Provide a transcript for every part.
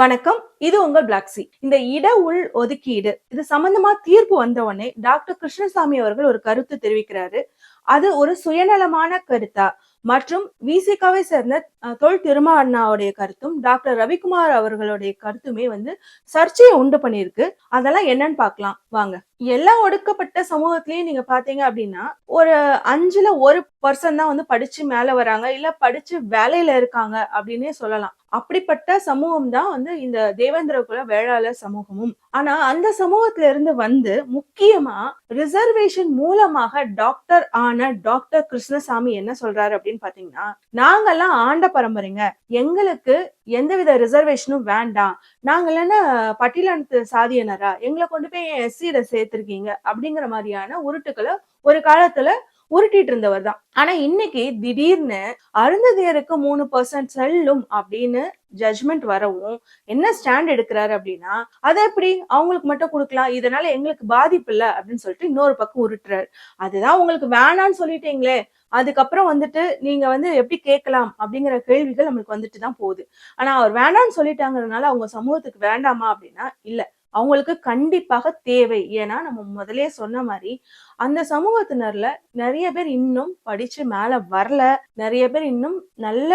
வணக்கம். இது உங்கள் பிளாக்ஸி இந்த இட உள் ஒதுக்கீடு இது சம்பந்தமா தீர்ப்பு வந்த உடனே டாக்டர் கிருஷ்ணசாமி அவர்கள் ஒரு கருத்து தெரிவிக்கிறாரு. அது ஒரு சுயநலமான கருத்தா? மற்றும் விசிகாவை சேர்ந்த தொல் திருமா அண்ணாவுடைய கருத்தும் டாக்டர் ரவிக்குமார் அவர்களுடைய கருத்துமே வந்து சர்ச்சையை உண்டு பண்ணியிருக்கு. அதெல்லாம் என்னன்னு பார்க்கலாம். வாங்க. எல்லா ஒடுக்கப்பட்ட சமூகத்திலயும் நீங்க பாத்தீங்க அப்படின்னா ஒரு அஞ்சுல ஒரு பர்சன் தான் வந்து படிச்சு மேல வராங்க இல்ல படிச்சு வேலையில இருக்காங்க அப்படின்னே சொல்லலாம். அப்படிப்பட்ட சமூகம் தான் வந்து இந்த தேவேந்திர குல வேளாளர் சமூகமும். ஆனா அந்த சமூகத்துல இருந்து வந்து முக்கியமா ரிசர்வேஷன் மூலமாக டாக்டர் ஆன டாக்டர் கிருஷ்ணசாமி என்ன சொல்றாரு அப்படின்னு பாத்தீங்கன்னா நாங்கெல்லாம் ஆண்ட பரம்பரைங்க. எங்களுக்கு எந்தவித ரிசர்வேஷனும் வேண்டாம். நாங்க என்ன பட்டியலத்து சாதியினரா எங்களை கொண்டு போய் எஸ்சியில சேர்த்திருக்கீங்க அப்படிங்கிற மாதிரியான உருட்டுக்களை ஒரு காலத்துல உருட்டிட்டு இருந்தவர் தான். ஆனா இன்னைக்கு திடீர்னு அருந்ததியருக்கு மூணு பர்சன்ட் செல்லும் அப்படின்னு ஜட்மெண்ட் வரவும் என்ன ஸ்டாண்ட் எடுக்கிறாரு அப்படின்னா அதை எப்படி அவங்களுக்கு மட்டும் கொடுக்கலாம் இதனால எங்களுக்கு பாதிப்பு இல்லை அப்படின்னு சொல்லிட்டு இன்னொரு பக்கம் உருட்டுறாரு. அதுதான் உங்களுக்கு வேணான்னு சொல்லிட்டீங்களே அதுக்கப்புறம் வந்துட்டு நீங்க வந்து எப்படி கேட்கலாம் அப்படிங்கிற கேள்விகள் நம்மளுக்கு வந்துட்டு தான் போகுது. ஆனா அவர் வேணான்னு சொல்லிட்டாங்கிறதுனால அவங்க சமூகத்துக்கு வேண்டாமா அப்படின்னா இல்லை. அவங்களுக்கு கண்டிப்பாக தேவை. ஏன்னா நம்ம முதலே சொன்ன மாதிரி அந்த சமூகத்தினர்ல நிறைய பேர் இன்னும் படிச்சு மேல வரல. நிறைய பேர் இன்னும் நல்ல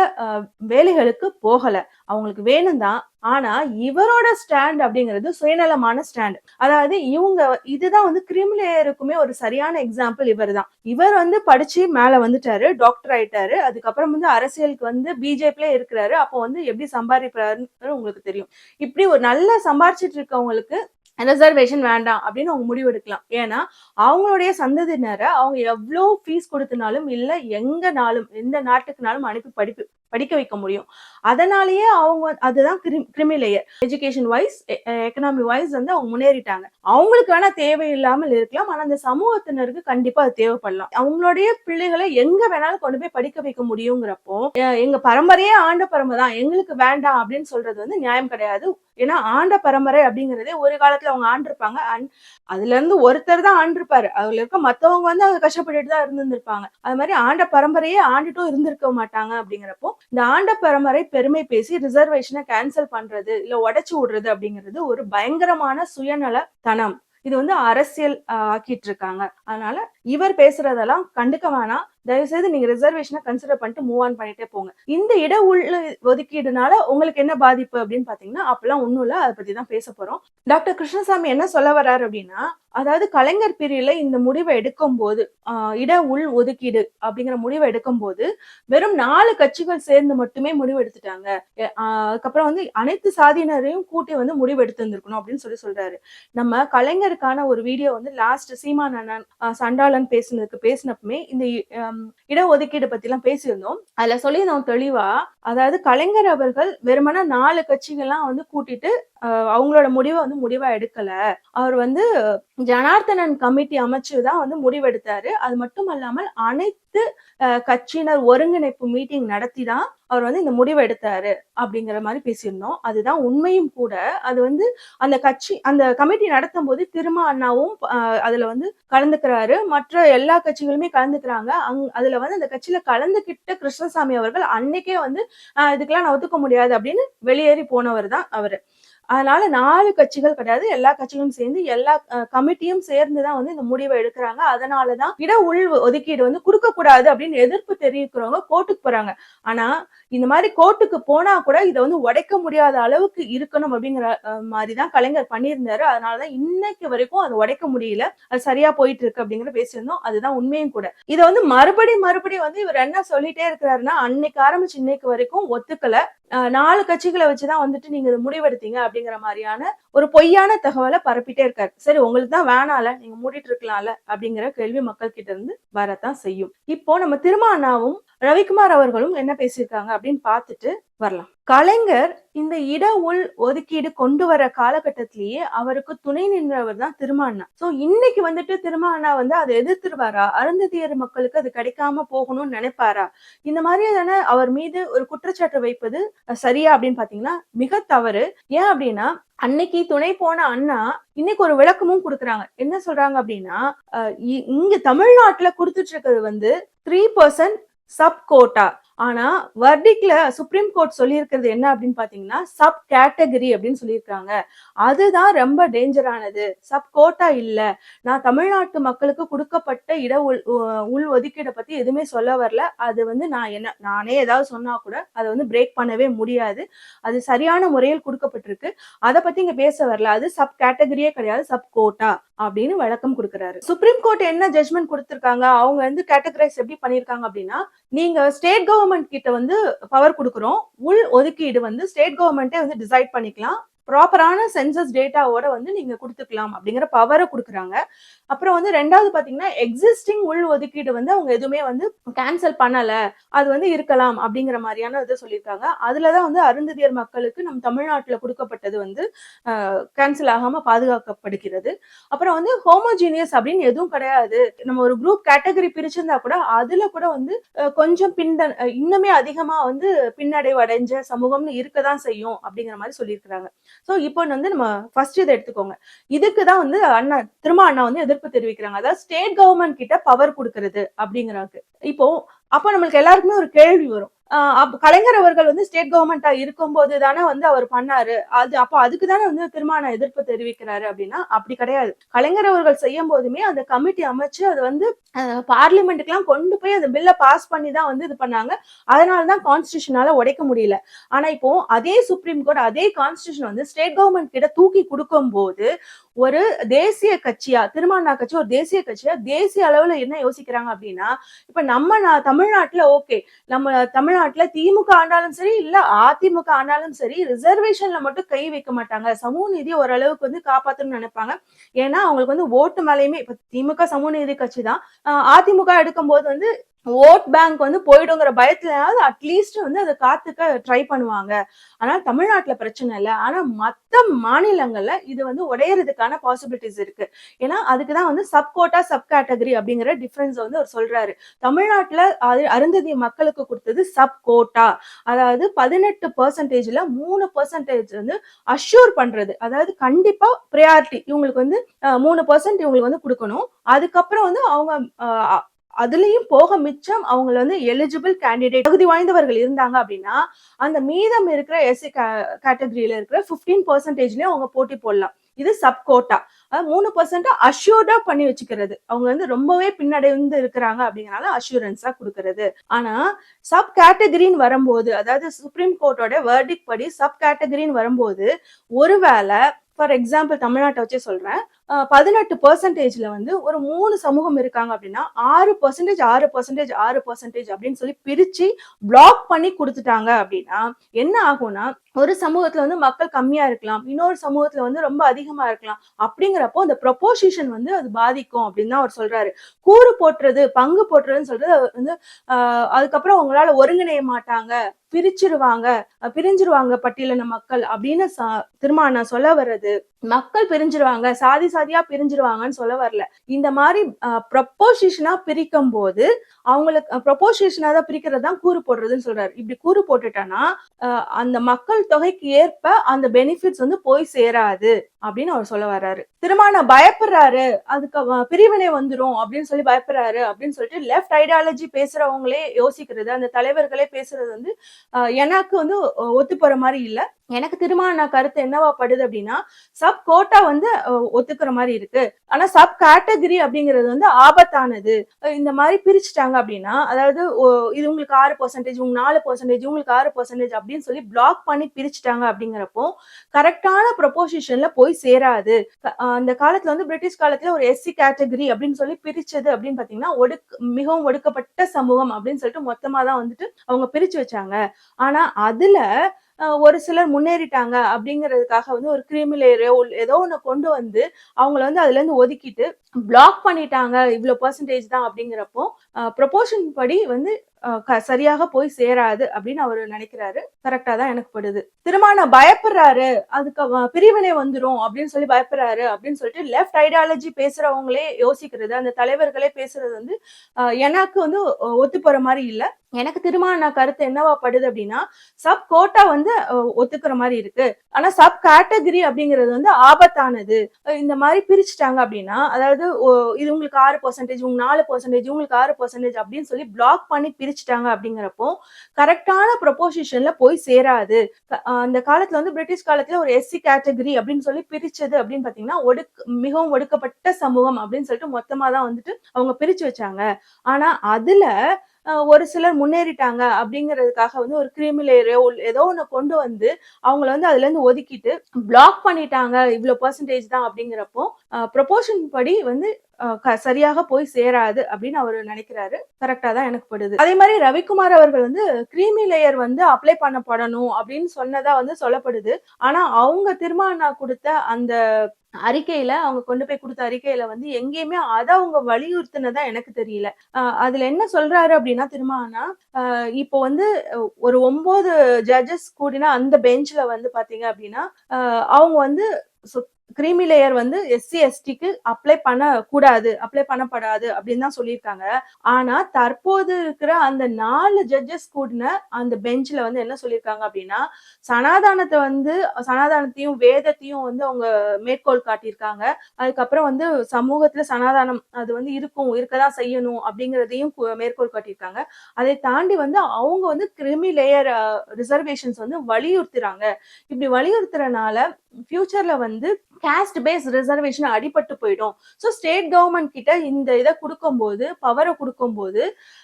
வேலைகளுக்கு போகல. அவங்களுக்கு வேணும் தான் ஆனா இவரோட ஸ்டாண்ட் அப்படிங்கிறது சுயநலமான ஸ்டாண்ட் அதாவது இவங்க இதுதான் வந்து கிரிமிலேயருக்குமே ஒரு சரியான எக்ஸாம்பிள் இவர் தான் இவர் வந்து படிச்சு மேல வந்துட்டாரு டாக்டர் ஆயிட்டாரு. அதுக்கப்புறம் வந்து அரசியலுக்கு வந்து பிஜேபில இருக்கிறாரு. அப்போ வந்து எப்படி சம்பாதிக்கிறாருன்னு உங்களுக்கு தெரியும். இப்படி ஒரு நல்ல சம்பாரிச்சிட்டு இருக்கவங்களுக்கு ரிசர்வேஷன் வேண்டாம் அப்படின்னு அவங்க முடிவு எடுக்கலாம். ஏன்னா அவங்களுடைய சந்ததியினரை அவங்க எவ்வளோ ஃபீஸ் கொடுத்தனாலும் இல்லை எங்கனாலும் எந்த நாட்டுக்குனாலும் அனுப்பி படிப்பு படிக்க வைக்க முடியும். அதனாலேயே அவங்க அதுதான் creamy layer education wise economy wise வந்து அவங்க முன்னேறிட்டாங்க. அவங்களுக்கு வேணா தேவையில்லாமல் இருக்கலாம். ஆனா அந்த சமூகத்தினருக்கு கண்டிப்பா அது தேவைப்படலாம். அவங்களுடைய பிள்ளைகளை எங்க வேணாலும் கொண்டு போய் படிக்க வைக்க முடியுங்கிறப்போ எங்க பரம்பரையே ஆண்ட பரம்பரை தான். எங்களுக்கு வேண்டாம் அப்படின்னு சொல்றது வந்து நியாயம் கிடையாது. ஏன்னா ஆண்ட பரம்பரை அப்படிங்கறதே ஒரு காலத்துல அவங்க ஆண்டிருப்பாங்க. and அதுல இருந்து ஒருத்தர் தான் ஆண்டிருப்பாரு. அதுல இருக்க மத்தவங்க வந்து அவங்க கஷ்டப்பட்டுட்டு தான் இருந்திருப்பாங்க அது மாதிரி ஆண்ட பரம்பரையே ஆண்டுட்டும் இருந்திருக்க மாட்டாங்க அப்படிங்கிறப்போ இந்த ஆண்ட பரம்பரை பெருமை பேசி ரிசர்வேஷனை கேன்சல் பண்றது இல்ல உடைச்சு விடுறது அப்படிங்கிறது ஒரு பயங்கரமான சுயநல தனம் இது வந்து அரசியல் ஆஹ், ஆக்கிட்டு இருக்காங்க. அதனால இவர் பேசுறதெல்லாம் கண்டுக்க வேணாம். தயவு செய்து நீங்க ரிசர்வேஷனை கன்சிடர் பண்ணிட்டு மூவ் ஆன் பண்ணிட்டே போங்க. இந்த இட உள்ள ஒதுக்கீடுனால உங்களுக்கு என்ன பாதிப்பு அப்படின்னு பாத்தீங்கன்னா அப்பெல்லாம் ஒண்ணும் இல்ல. அதை பத்தி தான் பேச போறோம். டாக்டர் கிருஷ்ணசாமி என்ன சொல்ல வர்றாரு அப்படின்னா அதாவது கலைஞர் பிரிவுல இந்த முடிவை எடுக்கும் போது இட உள் ஒதுக்கீடு அப்படிங்கிற முடிவை எடுக்கும் போது வெறும் நாலு கட்சிகள் சேர்ந்து மட்டுமே முடிவு எடுத்துட்டாங்க. ஆஹ், அதுக்கப்புறம் வந்து அனைத்து சாதியினரையும் கூட்டி வந்து முடிவு எடுத்து வந்திருக்கணும் அப்படின்னு சொல்லி சொல்றாரு. நம்ம கலைஞருக்கான ஒரு வீடியோ வந்து லாஸ்ட் சீமான் அண்ணன் சண்டால் சண்டாளன் பேசினதுக்கு பேசினப்பமே இந்த இடஒதுக்கீடு பத்தி எல்லாம் பேசியிருந்தோம். அதுல சொல்லியிருந்தோம் தெளிவா அதாவது கலைஞர் அவர்கள் வெறுமனா நாலு கட்சிகள்லாம் வந்து கூட்டிட்டு அவங்களோட முடிவை வந்து முடிவா எடுக்கல. அவர் வந்து ஜனார்த்தனன் கமிட்டி அமைச்சுதான் வந்து முடிவெடுத்தாரு. அது மட்டும் அல்லாமல் அனைத்து கட்சியினர் ஒருங்கிணைப்பு மீட்டிங் நடத்தி தான் அவர் வந்து இந்த முடிவை எடுத்தாரு அப்படிங்கிற மாதிரி பேசியிருந்தோம். அதுதான் உண்மையும் கூட. அது வந்து அந்த கட்சி அந்த கமிட்டி நடத்தும் போது திரும அண்ணாவும் அதுல வந்து கலந்துக்கிறாரு. மற்ற எல்லா கட்சிகளுமே கலந்துக்கிறாங்க. அங் அதுல வந்து அந்த கட்சியில கலந்துகிட்ட கிருஷ்ணசாமி அவர்கள் அன்னைக்கே வந்து இதுக்கெல்லாம் நான் ஒத்துக்க முடியாது அப்படின்னு வெளியேறி போனவர் தான் அவரு. அதனால நாலு கட்சிகள் கிடையாது. எல்லா கட்சிகளும் சேர்ந்து எல்லா கமிட்டியும் சேர்ந்து தான் வந்து இந்த முடிவை எடுக்கிறாங்க. அதனாலதான் இட உள் ஒதுக்கீடு வந்து கொடுக்க கூடாது அப்படின்னு எதிர்ப்பு தெரிவிக்கிறவங்க கோர்ட்டுக்கு போறாங்க. ஆனா இந்த மாதிரி கோர்ட்டுக்கு போனா கூட இதை வந்து உடைக்க முடியாத அளவுக்கு இருக்கணும் அப்படிங்கிற மாதிரிதான் மாதிரி தான் கலைஞர் பண்ணியிருந்தாரு. அதனாலதான் இன்னைக்கு வரைக்கும் அதை உடைக்க முடியல. அது சரியா போயிட்டு இருக்கு அப்படிங்கிற பேசியிருந்தோம். அதுதான் உண்மையும் கூட. இதை வந்து மறுபடி மறுபடி வந்து இவர் என்ன சொல்லிட்டே இருக்கிறாருன்னா அன்னைக்கு ஆரம்பிச்சு இன்னைக்கு வரைக்கும் ஒத்துக்கல. நாலு கட்சிகளை வச்சுதான் வந்துட்டு நீங்க இதை முடிவெடுத்தீங்க அப்படிங்கிற மாதிரியான ஒரு பொய்யான தகவலை பரப்பிட்டே இருக்காரு. சரி உங்களுக்கு தான் வேணால நீங்க மூடிட்டு இருக்கலாம்ல அப்படிங்கிற கேள்வி மக்கள் கிட்ட இருந்து வரத்தான் செய்யும். இப்போ நம்ம திருமானாவும் ரவிக்குமார் அவர்களும் என்ன பேசியிருக்காங்க அப்படின்னு பார்த்துட்டு வரலாம். கலைஞர் இந்த இட உள் ஒதுக்கீடு கொண்டு வர காலகட்டத்திலேயே அவருக்கு துணை நின்றவர் தான் திருமாண்ணா சோ இன்னைக்கு வந்துட்டு திருமாண்ணா வந்து அதை எதிர்த்துருவாரா? அருந்ததியர் மக்களுக்கு அது கிடைக்காம போகணும்னு நினைப்பாரா? இந்த மாதிரியான அவர் மீது ஒரு குற்றச்சாட்டு வைப்பது சரியா அப்படின்னு பாத்தீங்கன்னா மிக தவறு. ஏன் அப்படின்னா அன்னைக்கு துணை போன அண்ணா இன்னைக்கு ஒரு விளக்கமும் கொடுக்குறாங்க. என்ன சொல்றாங்க அப்படின்னா அஹ், இ- இங்க தமிழ்நாட்டுல கொடுத்துட்டு இருக்கிறது வந்து த்ரீ பர்சன்ட் சப் கோட்டா. ஆனா வர்டிக்ல சுப்ரீம் கோர்ட் சொல்லியிருக்கிறது என்ன அப்படின்னு பாத்தீங்கன்னா சப் கேட்டகரி அப்படின்னு சொல்லியிருக்காங்க அதுதான் ரொம்ப டேஞ்சரானது. சப் கோட்டா இல்ல. நான் தமிழ்நாட்டு மக்களுக்கு கொடுக்கப்பட்ட இட உள் உ- உள் ஒதுக்கீடை பத்தி எதுவுமே சொல்ல வரல. அது வந்து நான் என்ன நானே ஏதாவது சொன்னா கூட அதை வந்து பிரேக் பண்ணவே முடியாது. அது சரியான முறையில் கொடுக்கப்பட்டிருக்கு. அதை பத்தி இங்க பேச வரல. அது சப் கேட்டகரியே கிடையாது. Sub quota. அப்படின்னு விளக்கம் கொடுக்குறாரு. சுப்ரீம் கோர்ட் என்ன ஜட்மெண்ட் கொடுத்துருக்காங்க? அவங்க வந்து கேட்டகரைஸ் எப்படி பண்ணிருக்காங்க அப்படின்னா நீங்க ஸ்டேட் கவர்மெண்ட் கிட்ட வந்து பவர் கொடுக்குறோம். உள் ஒதுக்கீடு வந்து ஸ்டேட் கவர்மெண்ட்டே வந்து டிசைட் பண்ணிக்கலாம். ப்ராப்பரான சென்சஸ் டேட்டாவோட வந்து நீங்க கொடுத்துக்கலாம் அப்படிங்கிற பவரை கொடுக்குறாங்க. அப்புறம் வந்து ரெண்டாவது பாத்தீங்கன்னா எக்ஸிஸ்டிங் உள் ஒதுக்கீடு வந்து அவங்க எதுவுமே வந்து கேன்சல் பண்ணல. அது வந்து இருக்கலாம் அப்படிங்கிற மாதிரியான இதை சொல்லியிருக்காங்க. அதுலதான் வந்து அருந்ததியர் மக்களுக்கு நம்ம தமிழ்நாட்டுல கொடுக்கப்பட்டது வந்து கேன்சல் ஆகாம பாதுகாக்கப்படுகிறது. அப்புறம் வந்து ஹோமோஜீனியஸ் அப்படின்னு எதுவும் கிடையாது. நம்ம ஒரு குரூப் கேட்டகரி பிரிச்சிருந்தா கூட அதுல கூட வந்து கொஞ்சம் பின்த இன்னுமே அதிகமா வந்து பின்னடைவு அடைஞ்ச சமூகம்னு இருக்கதான் செய்யும் அப்படிங்கிற மாதிரி சொல்லியிருக்கிறாங்க. சோ இப்போ வந்து நம்ம ஃபர்ஸ்ட் இதை எடுத்துக்கோங்க. இதுக்கு தான் வந்து அண்ணா திரும்ப அண்ணா வந்து எதிர்ப்பு தெரிவிக்கிறாங்க. அதாவது ஸ்டேட் கவர்மெண்ட் கிட்ட பவர் கொடுக்கறது அப்படிங்கிறாங்க. இப்போ அப்ப நம்மளுக்கு எல்லாருக்குமே ஒரு கேள்வி வரும். கலைஞர் அவர்கள் வந்து ஸ்டேட் கவர்மெண்டா இருக்கும்போது தானே வந்து அவர் பண்ணாரு. அது அப்போ அதுக்கு தானே வந்து திருமண எதிர்ப்பு தெரிவிக்கிறாரு அப்படின்னா அப்படி கிடையாது. கலைஞர் அவர்கள் செய்யும் போதுமே அந்த கமிட்டி அமைச்சு அது வந்து பார்லிமெண்ட்டுக்கெல்லாம் கொண்டு போய் அந்த பில்லை பாஸ் பண்ணி தான் வந்து இது பண்ணாங்க. அதனால தான் கான்ஸ்டியூஷனால உடைக்க முடியல. ஆனா இப்போ அதே சுப்ரீம் கோர்ட் அதே கான்ஸ்டியூஷன் வந்து ஸ்டேட் கவர்மெண்ட் கிட்ட தூக்கி கொடுக்கும் போது ஒரு தேசிய கட்சியா திருமானா கட்சி ஒரு தேசிய கட்சியா தேசிய அளவுல என்ன யோசிக்கிறாங்க அப்படின்னா இப்ப நம்ம தமிழ்நாட்டுல ஓகே நம்ம தமிழ்நாட்டுல திமுக ஆண்டாலும் சரி இல்ல அதிமுக ஆண்டாலும் சரி ரிசர்வேஷன்ல மட்டும் கை வைக்க மாட்டாங்க. சமூக நீதி ஓரளவுக்கு வந்து காப்பாத்தணும்னு நினைப்பாங்க. ஏன்னா அவங்களுக்கு வந்து ஓட்டு மேலையுமே இப்ப திமுக சமூக நீதி கட்சி தான். அதிமுக எடுக்கும் போது வந்து ஓட் பேங்க் வந்து போயிடுங்கிற பயத்துலயாவது அட்லீஸ்ட் வந்து அதை காத்துக்க ட்ரை பண்ணுவாங்க. ஆனால் தமிழ்நாட்டில் பிரச்சனை இல்லை. ஆனால் மற்ற மாநிலங்கள்ல இது வந்து உடையறதுக்கான பாசிபிலிட்டிஸ் இருக்கு. ஏன்னா அதுக்கு தான் வந்து சப் கோட்டா சப் கேட்டகரி அப்படிங்கிற டிஃபரன்ஸ் வந்து அவர் சொல்றாரு. தமிழ்நாட்டில் அது அருந்ததி மக்களுக்கு கொடுத்தது சப் கோட்டா அதாவது பதினெட்டு பர்சன்டேஜ்ல மூணு பர்சன்டேஜ் வந்து அஷ்யூர் பண்றது. அதாவது கண்டிப்பா ப்ரையாரிட்டி இவங்களுக்கு வந்து மூணு பர்சன்ட் இவங்களுக்கு வந்து கொடுக்கணும். அதுக்கப்புறம் வந்து அவங்க அதுலயும் போக மிச்சம் அவங்கள வந்து எலிஜிபிள் கேண்டிடேட் தகுதி வாய்ந்தவர்கள் இருந்தாங்க அப்படின்னா அந்த மீதம் இருக்கிற எஸ்சி கேட்டகரியில இருக்கிற பிப்டீன் பர்சன்டேஜ்லயும் அவங்க போட்டி போடலாம். இது சப் கோட்டா மூணு பர்சன்ட் அஷ்யூர்டா பண்ணி வச்சுக்கிறது. அவங்க வந்து ரொம்பவே பின்னடைந்து இருக்கிறாங்க அப்படிங்கறனால அஷூரன்ஸா கொடுக்கறது. ஆனா சப் கேட்டகரின்னு வரும்போது அதாவது சுப்ரீம் கோர்ட்டோட வேர்டிக் படி சப் கேட்டகரின்னு வரும்போது ஒருவேளை ஃபார் எக்ஸாம்பிள் தமிழ்நாட்டை வச்சே சொல்கிறேன் பதினெட்டு பர்சன்டேஜில் வந்து ஒரு மூணு சமூகம் இருக்காங்க அப்படின்னா ஆறு பர்சன்டேஜ் ஆறு பர்சன்டேஜ் ஆறு பர்சன்டேஜ் அப்படின்னு சொல்லி பிரித்து பிளாக் பண்ணி கொடுத்துட்டாங்க அப்படின்னா என்ன ஆகும்னா ஒரு சமூகத்துல வந்து மக்கள் கம்மியா இருக்கலாம். இன்னொரு சமூகத்துல வந்து ரொம்ப அதிகமா இருக்கலாம். அப்படிங்கிறப்போ அந்த ப்ரொபோசிஷன் வந்து அது பாதிக்கும் அப்படின்னு தான் அவர் சொல்றாரு. கூறு போட்டுறது பங்கு போட்டுறதுன்னு சொல்றது வந்து ஆஹ் அதுக்கப்புறம் அவங்களால ஒருங்கிணைய மாட்டாங்க பிரிச்சிருவாங்க பிரிஞ்சிருவாங்க பட்டியலின மக்கள் அப்படின்னு ச- சொல்ல வர்றது. மக்கள் பிரிஞ்சிருவாங்க சாதி சாதியா பிரிஞ்சிருவாங்கன்னு சொல்ல வரல. இந்த மாதிரி ப்ரொப்போசிஷனா பிரிக்கும் போது அவங்களுக்கு ப்ரப்போசிஷனா தான் பிரிக்கிறது தான் கூறு போடுறதுன்னு சொல்றாரு. இப்படி கூறு போட்டுட்டோம்னா அந்த மக்கள் தொகைக்கு ஏற்ப அந்த பெனிஃபிட்ஸ் வந்து போய் சேராது அப்படின்னு அவர் சொல்ல வர்றாரு. திருமண பயப்படுறாரு. அதுக்கு பிரிவினை வந்துரும் அப்படின்னு சொல்லி பயப்படுறாரு அப்படின்னு சொல்லிட்டு லெஃப்ட் ஐடியாலஜி பேசுறவங்களே யோசிக்கிறது அந்த தலைவர்களே பேசுறது வந்து எனக்கு வந்து ஒ- ஒத்து போற மாதிரி இல்ல. எனக்கு திருமண கருத்து என்னவா படுது அப்படின்னா சப் கோட்டா வந்து ஒத்துக்கிற மாதிரி இருக்கு. ஆனா சப் கேட்டகரி அப்படிங்கிறது வந்து ஆபத்தானது. இந்த மாதிரி பிரிச்சுட்டாங்க அப்படின்னா அதாவது இது உங்களுக்கு ஆறு பர்சன்டேஜ் உங்களுக்கு நாலு பர்சன்டேஜ் உங்களுக்கு ஆறு பர்சன்டேஜ் அப்படின்னு சொல்லி பிளாக் பண்ணி பிரிச்சுட்டாங்க அப்படிங்கிறப்போ கரெக்டான ப்ரொபோசிஷன்ல போய் சேராது. அந்த காலத்துல வந்து பிரிட்டிஷ் காலத்துல ஒரு எஸ்சி கேட்டகரி அப்படின்னு சொல்லி பிரிச்சது அப்படின்னு பாத்தீங்கன்னா ஒடுக் மிகவும் ஒடுக்கப்பட்ட சமூகம் அப்படின்னு சொல்லிட்டு மொத்தமா தான் வந்துட்டு அவங்க பிரிச்சு வச்சாங்க. ஆனா அதுல ஒரு சிலர் முன்னேறிட்டாங்க அப்படிங்கிறதுக்காக வந்து ஒரு கிரிமிலேயரோ ஏதோ ஒன்று கொண்டு வந்து அவங்கள வந்து அதுலேருந்து ஒதுக்கிட்டு பிளாக் பண்ணிட்டாங்க இவ்வளவு பர்சன்டேஜ் தான் அப்படிங்கிறப்போ ப்ரொபோஷன் படி வந்து சரியாக போய் சேராது அப்படின்னு அவர் நினைக்கிறாரு. கரெக்டா தான் எனக்கு படுது. திருமணம் பயப்படுறாரு. அதுக்கு பிரிவினை வந்துரும் அப்படின்னு சொல்லி பயப்படுறாரு அப்படின்னு சொல்லிட்டு லெஃப்ட் ஐடியாலஜி பேசுறவங்களே யோசிக்கிறது அந்த தலைவர்களே பேசுறது வந்து எனக்கு வந்து ஒத்து போற மாதிரி இல்லை. எனக்கு திருமான கருத்து என்னவா படுது அப்படின்னா சப் கோட்டா வந்து ஒத்துக்கிற மாதிரி இருக்கு. ஆனா சப் கேட்டகரி அப்படிங்கிறது வந்து ஆபத்தானது. இந்த மாதிரி பிரிச்சுட்டாங்க அப்படின்னா அதாவது ஓ- இது உங்களுக்கு ஆறு பர்சன்டேஜ் உங்களுக்கு நாலு பர்சன்டேஜ் உங்களுக்கு ஆறு பர்சன்டேஜ் அப்படின்னு சொல்லி பிளாக் பண்ணி பிரிச்சுட்டாங்க அப்படிங்கிறப்போ கரெக்டான ப்ரொபோசிஷன்ல போய் சேராது. அந்த காலத்துல வந்து பிரிட்டிஷ் காலத்துல ஒரு எஸ்சி கேட்டகரி அப்படின்னு சொல்லி பிரிச்சது அப்படின்னு பாத்தீங்கன்னா ஒடுக் மிகவும் ஒடுக்கப்பட்ட சமூகம் அப்படின்னு சொல்லிட்டு மொத்தமா தான் வந்துட்டு அவங்க பிரிச்சு வச்சாங்க. ஆனா அதுல ஒரு சிலர் முன்னேறிட்டாங்க அப்படிங்கிறதுக்காக வந்து ஒரு கிரிமிலேயரோ ஏதோ ஒன்று கொண்டு வந்து அவங்கள வந்து அதுல இருந்து ஒதுக்கிட்டு பிளாக் பண்ணிட்டாங்க இவ்வளவு பர்சன்டேஜ் தான் அப்படிங்கிறப்போ ப்ரொபோஷன் படி வந்து சரியாக போய் சேராது அப்படின்னு அவர் நினைக்கிறாரு. கரெக்டா தான் எனக்கு படுது. அதே மாதிரி ரவிக்குமார் அவர்கள் வந்து கிரீமி லேயர் வந்து அப்ளை பண்ணப்படணும் அப்படின்னு சொன்னதா வந்து சொல்லப்படுது. ஆனா அவங்க திருமானா கொடுத்த அந்த அறிக்கையில அவங்க கொண்டு போய் கொடுத்த அறிக்கையில வந்து எங்கேயுமே அதை அவங்க வலியுறுத்தினதா எனக்கு தெரியல. அதுல என்ன சொல்றாரு அப்படின்னா திருமானா இப்போ வந்து ஒரு ஒன்பது ஜட்ஜஸ் கூடினா அந்த பெஞ்ச்ல வந்து பாத்தீங்க அப்படின்னா அவங்க வந்து கிரீமி லேயர் வந்து எஸ்சி எஸ்டிக்கு அப்ளை பண்ண கூடாது அப்ளை பண்ணப்படாது அப்படின்னு தான் சொல்லியிருக்காங்க. ஆனா தற்போது இருக்கிற அந்த நாலு ஜட்ஜஸ் கூடின அந்த பெஞ்ச்ல வந்து என்ன சொல்லியிருக்காங்க அப்படின்னா சனாதானத்தை வந்து சனாதானத்தையும் வேதத்தையும் வந்து அவங்க மேற்கோள் காட்டியிருக்காங்க. அதுக்கப்புறம் வந்து சமூகத்துல சனாதானம் அது வந்து இருக்கும் இருக்கதான் செய்யணும் அப்படிங்கிறதையும் மேற்கோள் காட்டியிருக்காங்க. அதை தாண்டி வந்து அவங்க வந்து கிரிமி லேயர் ரிசர்வேஷன்ஸ் வந்து வலியுறுத்துறாங்க. இப்படி வலியுறுத்துறனால ஃபியூச்சர்ல வந்து கேஸ்ட் பேஸ் ரிசர்வேஷன் அடிபட்டு போயிடும். ஸோ ஸ்டேட் கவர்மெண்ட் கிட்ட இந்த இதை கொடுக்கும்போது பவரை கொடுக்கும்போது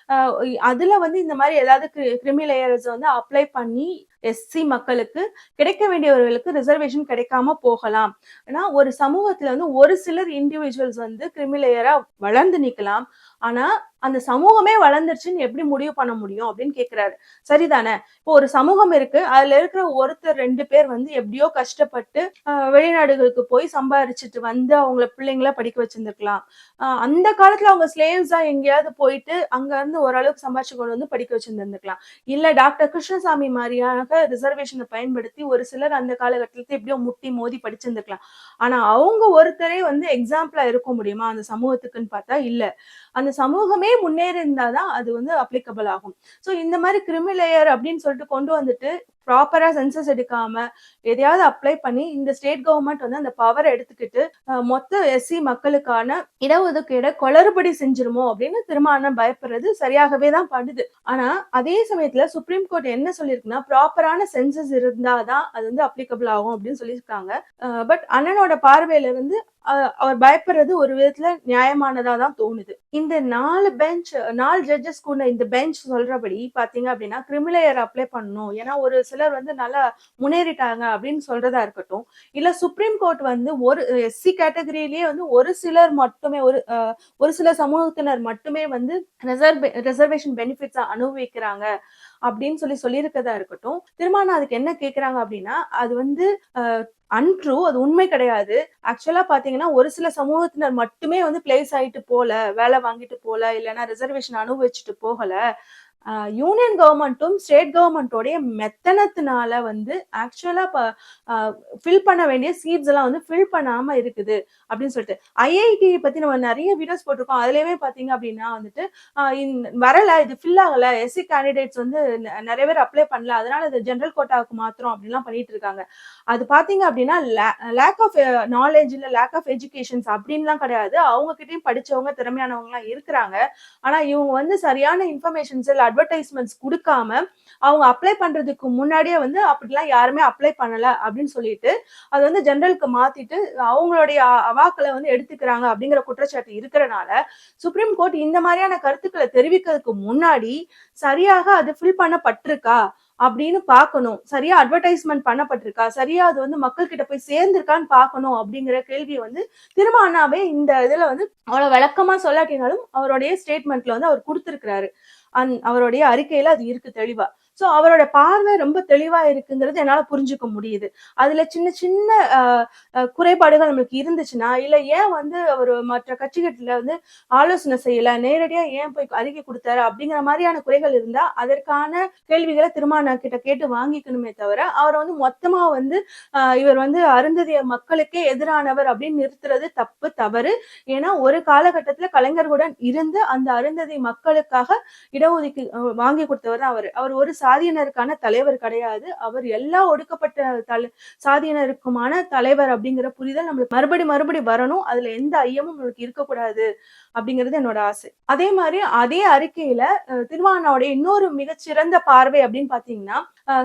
ஆஹ் அதுல வந்து இந்த மாதிரி ஏதாவது கிரிமி லேயர்ஸ் வந்து அப்ளை பண்ணி எஸ்சி மக்களுக்கு கிடைக்க வேண்டியவர்களுக்கு ரிசர்வேஷன் கிடைக்காம போகலாம். ஏன்னா ஒரு சமூகத்துல வந்து ஒரு சிலர் இண்டிவிஜுவல்ஸ் வந்து கிரிமிலேயரா வளர்ந்து நிக்கலாம். ஆனா அந்த சமூகமே வளர்ந்துருச்சுன்னு எப்படி முடிவு பண்ண முடியும் அப்படின்னு கேட்கிறாரு சரிதானே? இப்போ ஒரு சமூகம் இருக்கு. அதுல இருக்கிற ஒருத்தர் ரெண்டு பேர் வந்து எப்படியோ கஷ்டப்பட்டு வெளிநாடுகளுக்கு போய் சம்பாரிச்சுட்டு வந்து அவங்கள பிள்ளைங்கள படிக்க வச்சிருந்துருக்கலாம். ஆஹ் அந்த காலத்துல அவங்க ஸ்லேவ்ஸா எங்கேயாவது போயிட்டு அங்க இருந்து ஓரளவுக்கு சம்பாரிச்சு கொண்டு வந்து படிக்க வச்சிருந்துருக்கலாம் இல்ல டாக்டர் கிருஷ்ணசாமி மாதிரியாக ரிசர்வேஷனை பயன்படுத்தி ஒரு சிலர் அந்த காலகட்டத்துல எப்படியோ முட்டி மோதி படிச்சிருந்துருக்கலாம். ஆனா அவங்க ஒருத்தரே வந்து எக்ஸாம்பிளா இருக்க முடியுமா அந்த சமூகத்துக்குன்னு பார்த்தா இல்ல. அந்த சமூகமே முன்னேறி இருந்தாதான் அது வந்து அப்ளிகபிள் ஆகும். ஸோ இந்த மாதிரி கிரிமிலேயர் அப்படின்னு சொல்லிட்டு கொண்டு வந்துட்டு ப்ராப்பராக சென்சஸ் எடுக்காம எதையாவது அப்ளை பண்ணி இந்த ஸ்டேட் கவர்மெண்ட் வந்து அந்த பவரை எடுத்துக்கிட்டு மொத்த எஸ்சி மக்களுக்கான இடஒதுக்கீடை குளறுபடி செஞ்சிருமோ அப்படின்னு திருமாவளவன் பயப்படுறது சரியாகவே தான் படுது. ஆனா அதே சமயத்துல சுப்ரீம் கோர்ட் என்ன சொல்லியிருக்குன்னா ப்ராப்பரான சென்சஸ் இருந்தாதான் அது வந்து அப்ளிகபிள் ஆகும் அப்படின்னு சொல்லியிருக்காங்க. பட் அண்ணனோட பார்வையில இருந்து அவர் பயப்படுறது ஒரு விதத்துல நியாயமானதா தான் தோணுது. இந்த நாலு பெஞ்ச் நாலு ஜட்ஜஸ் கூட இந்த பெஞ்ச் சொல்றபடி பாத்தீங்க அப்படின்னா கிரிமிலேயர் அப்ளை பண்ணணும். ஏன்னா ஒரு சிலர் வந்து நல்லா முன்னேறிட்டாங்க அப்படின்னு சொல்றதா இருக்கட்டும். இல்ல சுப்ரீம் கோர்ட் வந்து ஒரு எஸ்சி கேட்டகரியிலேயே வந்து ஒரு சிலர் மட்டுமே ஒரு ஒரு சில சமூகத்தினர் மட்டுமே வந்து ரிசர்வ் ரிசர்வேஷன் பெனிஃபிட்ஸ் அனுபவிக்கிறாங்க. அப்படின்னு சொல்லி சொல்லியிருக்கதா இருக்கட்டும். திரும்ப அதுக்கு என்ன கேக்குறாங்க அப்படின்னா அது வந்து அன்ட்ரூ அது உண்மை கிடையாது. ஆக்சுவலா பாத்தீங்கன்னா ஒரு சில சமூகத்தினர் மட்டுமே வந்து பிளேஸ் ஆயிட்டு போல வேலை வாங்கிட்டு போல இல்லைன்னா ரிசர்வேஷன் அனுபவிச்சுட்டு போகல. யூனியன் கவர்மெண்ட்டும் ஸ்டேட் கவர்மெண்ட்டோடைய மெத்தனத்தினால வந்து ஆக்சுவலாக ஃபில் பண்ண வேண்டிய சீட்ஸ் எல்லாம் வந்து ஃபில் பண்ணாமல் இருக்குது அப்படின்னு சொல்லிட்டு. ஐஐடி பத்தி நம்ம நிறைய வீடியோஸ் போட்டிருக்கோம். அதுலேயுமே பார்த்தீங்க அப்படின்னா வந்துட்டு ஆஹ் வரல இது ஃபில் ஆகல. எஸ்சி கேண்டிடேட்ஸ் வந்து நிறைய பேர் அப்ளை பண்ணல. அதனால இது ஜென்ரல் கோட்டாவுக்கு மாத்திரம் அப்படின்லாம் பண்ணிட்டு இருக்காங்க. அது பார்த்தீங்க அப்படின்னா லேக் ஆஃப் நாலேஜ் இல்லை லேக் ஆஃப் எஜுகேஷன்ஸ் அப்படின்லாம் கிடையாது. அவங்க கிட்டயும் படிச்சவங்க திறமையானவங்க இருக்கிறாங்க. ஆனால் இவங்க வந்து சரியான இன்ஃபர்மேஷன்ஸ் இல்லை அட்வர்டைஸ்மெண்ட்ஸ் கொடுக்காம அவங்க அப்ளை பண்றதுக்கு முன்னாடியே வந்து அப்படிலாம் யாருமே அப்ளை பண்ணல அப்படின்னு சொல்லிட்டு அது வந்து ஜெனரலுக்கு மாத்திட்டு அவங்களுடைய அவாக்களை வந்து எடுத்துக்கிறாங்க அப்படிங்கிற குற்றச்சாட்டு இருக்கிறனால சுப்ரீம் கோர்ட் இந்த மாதிரியான கருத்துக்களை தெரிவிக்கிறதுக்கு முன்னாடி சரியாக அது ஃபில் பண்ணப்பட்டிருக்கா அப்படின்னு பார்க்கணும். சரியா அட்வர்டைஸ்மெண்ட் பண்ணப்பட்டிருக்கா? சரியா அது வந்து மக்கள் கிட்ட போய் சேர்ந்திருக்கான்னு பார்க்கணும் அப்படிங்கிற கேள்வியை வந்து திரும்ப அண்ணாவே இந்த இதுல வந்து அவ்வளவு விளக்கமா சொல்லாட்டினாலும் அவருடைய ஸ்டேட்மெண்ட்ல வந்து அவர் கொடுத்திருக்கிறாரு. அந் அவருடைய அறிக்கையில அது இருக்கு தெளிவா. ஸோ அவரோட பார்வை ரொம்ப தெளிவா இருக்குங்கிறது என்னால புரிஞ்சுக்க முடியுது. அதுல சின்ன சின்ன குறைபாடுகள் நம்மளுக்கு இருந்துச்சுன்னா இல்ல ஏன் வந்து அவர் மற்ற கட்சிகள்ல வந்து ஆலோசனை செய்யல நேரடியா ஏன் போய் அறிக்கை கொடுத்தாரு அப்படிங்கிற மாதிரியான குறைகள் இருந்தா அதற்கான கேள்விகளை திருமண கிட்ட கேட்டு வாங்கிக்கணுமே தவிர அவரை வந்து மொத்தமா வந்து ஆஹ், இவர் வந்து அருந்ததிய மக்களுக்கே எதிரானவர் அப்படின்னு நிறுத்துறது தப்பு தவறு. ஏன்னா ஒரு காலகட்டத்துல கலைஞர்களுடன் இருந்து அந்த அருந்ததி மக்களுக்காக இடஒதுக்கீடு வாங்கி கொடுத்தவர் தான் அவர். அவர் ஒரு சாதியினருக்கான தலைவர் கிடையாது. அவர் எல்லா ஒடுக்கப்பட்ட தலை சாதியினருக்குமான தலைவர் அப்படிங்கிற புரிதல் நம்மளுக்கு மறுபடி மறுபடி வரணும். அதுல எந்த ஐயமும் நம்மளுக்கு இருக்கக்கூடாது அப்படிங்கிறது என்னோட ஆசை. அதே மாதிரி அதே அறிக்கையில திருவானாவுடைய இன்னொரு மிகச்சிறந்த பார்வை அப்படின்னு பாத்தீங்கன்னா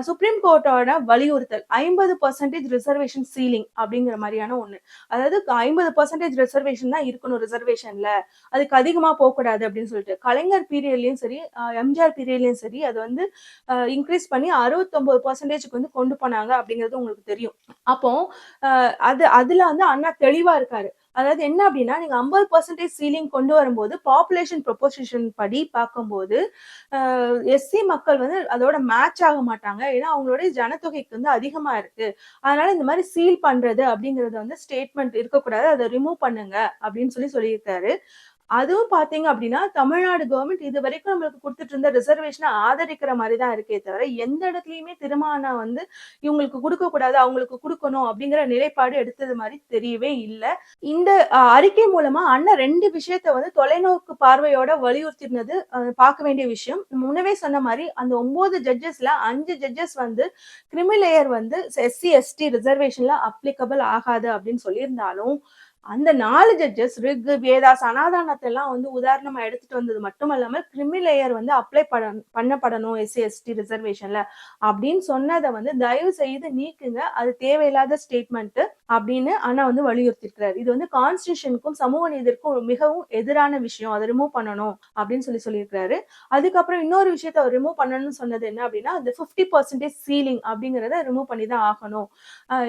சுப்ரீம் கோர்ட்டோட வலியுறுத்தல் ஐம்பது பர்சன்டேஜ் ரிசர்வேஷன் சீலிங் அப்படிங்கிற மாதிரியான ஒன்று அதாவது ஐம்பது பர்சன்டேஜ் ரிசர்வேஷன் தான் இருக்கணும் ரிசர்வேஷன்ல அதுக்கு அதிகமாக போகக்கூடாது அப்படின்னு சொல்லிட்டு. கலைஞர் பீரியட்லையும் சரி எம்ஜிஆர் பீரியட்லையும் சரி அது வந்து இன்க்ரீஸ் பண்ணி அறுபத்தொம்பது பர்சன்டேஜ்க்கு வந்து கொண்டு போனாங்க அப்படிங்கிறது உங்களுக்கு தெரியும். அப்போ அது அதுல வந்து அண்ணா தெளிவா இருக்காரு. அதாவது என்ன அப்படின்னா நீங்க ஐம்பது பர்சன்டேஜ் சீலிங் கொண்டு வரும்போது பாப்புலேஷன் ப்ரொபோசிஷன் படி பார்க்கும்போது எஸ்சி மக்கள் வந்து அதோட மேட்ச் ஆக மாட்டாங்க. ஏன்னா அவங்களுடைய ஜனத்தொகைக்கு வந்து அதிகமா இருக்கு. அதனால இந்த மாதிரி சீல் பண்றது அப்படிங்கறது வந்து ஸ்டேட்மெண்ட் இருக்கக்கூடாது. அதை ரிமூவ் பண்ணுங்க அப்படின்னு சொல்லி சொல்லியிருக்காரு. அதுவும் பாத்தீங்க அப்படின்னா தமிழ்நாடு கவர்மெண்ட் இது வரைக்கும் நம்மளுக்கு கொடுத்துட்டு இருந்த ரிசர்வேஷனை ஆதரிக்கிற மாதிரி தான் இருக்கே தவிர எந்த இடத்துலயுமே திருமணம் வந்து இவங்களுக்கு கொடுக்க கூடாது அவங்களுக்கு கொடுக்கணும் அப்படிங்கிற நிலைப்பாடு எடுத்தது மாதிரி தெரியவே இல்லை. இந்த அறிக்கை மூலமா அண்ணன் ரெண்டு விஷயத்த வந்து தொலைநோக்கு பார்வையோட வலியுறுத்தினது பார்க்க வேண்டிய விஷயம். முன்னவே சொன்ன மாதிரி அந்த ஒன்பது ஜட்ஜஸ்ல அஞ்சு ஜட்ஜஸ் வந்து கிரிமிலேயர் வந்து எஸ்சி எஸ்டி ரிசர்வேஷன்ல அப்ளிகபிள் ஆகாது அப்படின்னு சொல்லியிருந்தாலும் அந்த நாலு ஜட்ஜஸ் ரிக் வேதா சனாதானத்தை எல்லாம் வந்து உதாரணமா எடுத்துட்டு வந்தது மட்டும் இல்லாமல் கிரிமிலேயர் வந்து அப்ளை பண்ண பண்ணப்படணும் எஸ்சி எஸ்டி ரிசர்வேஷன்ல அப்படின்னு சொன்னதை வந்து தயவு செய்து நீக்குங்க. அது தேவையில்லாத ஸ்டேட்மெண்ட் அப்படின்னு அண்ணா வந்து வலியுறுத்திருக்கிறார் இது வந்து கான்ஸ்டியூஷனுக்கும் சமூக நீதிக்கும் மிகவும் எதிரான விஷயம். அதை ரிமூவ் பண்ணணும் அப்படின்னு சொல்லி சொல்லியிருக்கிறாரு. அதுக்கப்புறம் இன்னொரு விஷயத்த அவர் ரிமூவ் பண்ணணும்னு சொன்னது என்ன அப்படின்னா அந்த ஃபிஃப்டி பர்சன்டேஜ் சீலிங் அப்படிங்கிறத ரிமூவ் பண்ணி தான் ஆகணும்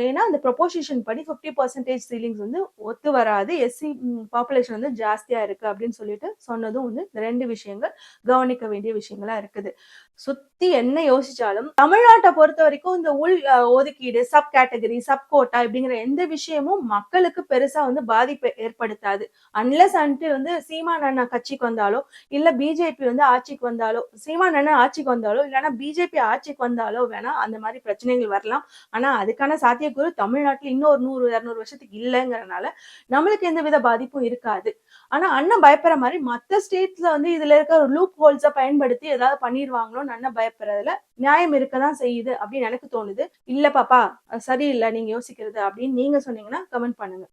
ஏன்னா அந்த ப்ரொபோசிஷன் படி ஃபிஃப்டி பர்சன்டேஜ் சீலிங்ஸ் வந்து ஒத்து வராது. எஸ்சி பாப்புலேஷன் வந்து ஜாஸ்தியா இருக்கு அப்படின்னு சொல்லிட்டு சொன்னதும் வந்து இந்த ரெண்டு விஷயங்கள் கவனிக்க வேண்டிய விஷயங்களா இருக்குது. சுத்தி என்ன யோசிச்சாலும் தமிழ்நாட்டை பொறுத்த வரைக்கும் இந்த உள் ஒதுக்கீடு சப் கேட்டகரி சப் கோட்டா இப்படிங்கிற எந்த விஷயமும் மக்களுக்கு பெருசா வந்து பாதிப்பை ஏற்படுத்தாது. அன்லஸ் அன்ட்டு வந்து சீமான் அண்ணா கட்சிக்கு வந்தாலோ இல்ல பிஜேபி வந்து ஆட்சிக்கு வந்தாலோ சீமான் அண்ணா ஆட்சிக்கு வந்தாலோ இல்லைன்னா பிஜேபி ஆட்சிக்கு வந்தாலோ வேணா அந்த மாதிரி பிரச்சனைகள் வரலாம். ஆனா அதுக்கான சாத்தியக்கூறு இன்னும் இன்னொரு நூறு இருநூறு வருஷத்துக்கு இல்லைங்கிறனால நம்மளுக்கு எந்த வித பாதிப்பும் இருக்காது. ஆனா அண்ணன் பயப்படுற மாதிரி மத்த ஸ்டேட்ஸ்ல வந்து இதுல இருக்க லூப் ஹோல்ஸை பயன்படுத்தி ஏதாவது பண்ணிடுவாங்களோன்னு அண்ணன் பயப்படுறதுல நியாயம் இருக்கதான் செய்யுது அப்படின்னு எனக்கு தோணுது. இல்ல பாப்பா சரியில்லை நீங்க யோசிக்கிறது அப்படின்னு நீங்க சொன்னீங்கன்னா கமெண்ட் பண்ணுங்க.